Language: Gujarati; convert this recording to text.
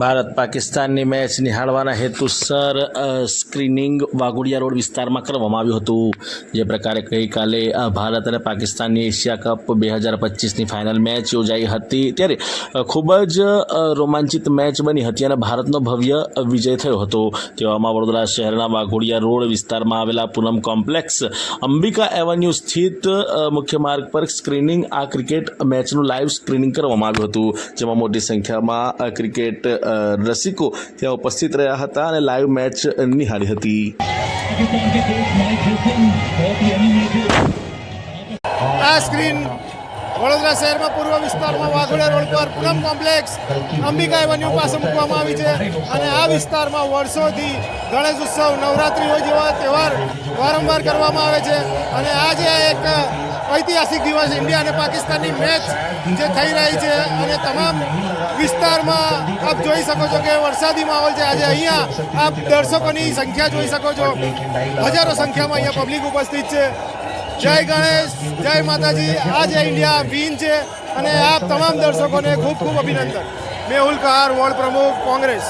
ભારત પાકિસ્તાનની મેચ નિહાળવાના હેતુસર સ્ક્રીનિંગ વાઘોડિયા રોડ વિસ્તારમાં કરવામાં આવ્યું હતું. જે પ્રકારે ગઈકાલે ભારત અને પાકિસ્તાનની એશિયા કપ બે હજાર પચીસની ફાઇનલ મેચ યોજાઈ હતી. ત્યારે ખૂબ જ રોમાંચિત મેચ બની હતી અને ભારતનો ભવ્ય વિજય થયો હતો. તેવામાં વડોદરા શહેરના વાઘોડિયા રોડ વિસ્તારમાં આવેલા પૂનમ કોમ્પ્લેક્સ, અંબિકા એવન્યુ સ્થિત મુખ્ય માર્ગ પર સ્ક્રીનિંગ, આ ક્રિકેટ મેચનું લાઈવ સ્ક્રીનિંગ કરવામાં આવ્યું હતું. જેમાં મોટી સંખ્યામાં ક્રિકેટ રસિકો, ત્યાં ઉપસ્થિત રહ્યા હતા અને લાઈવ મેચ નિહાળી હતી. આ સ્ક્રીન વડોદરા શહેરમાં પૂર્વ વિસ્તારમાં વાઘોડિયા રોડ પર પૂનમ કોમ્પ્લેક્સ અંબિકા એવન્યુ પાસે મૂકવામાં આવી છે. અને આ વિસ્તારમાં વર્ષોથી ગણેશ ઉત્સવ, નવરાત્રિ હોય જેવા તહેવાર વારંવાર કરવામાં આવે છે. અને આજે એક ઐતિહાસિક દિવસ ઇન્ડિયા અને પાકિસ્તાનની મેચ જે થઈ રહી છે. અને તમામ વિસ્તારમાં આપ જોઈ શકો છો કે વરસાદી માહોલ છે. આજે અહીંયા આપ દર્શકોની સંખ્યા જોઈ શકો છો. હજારો સંખ્યામાં અહીંયા પબ્લિક ઉપસ્થિત છે. જય ગણેશ, જય માતાજી. આ જય ઇન્ડિયા વિન છે અને આપ તમામ દર્શકોને ખૂબ ખૂબ અભિનંદન. મેહુલ કહાર વોર્ડ પ્રમુખ, કોંગ્રેસ.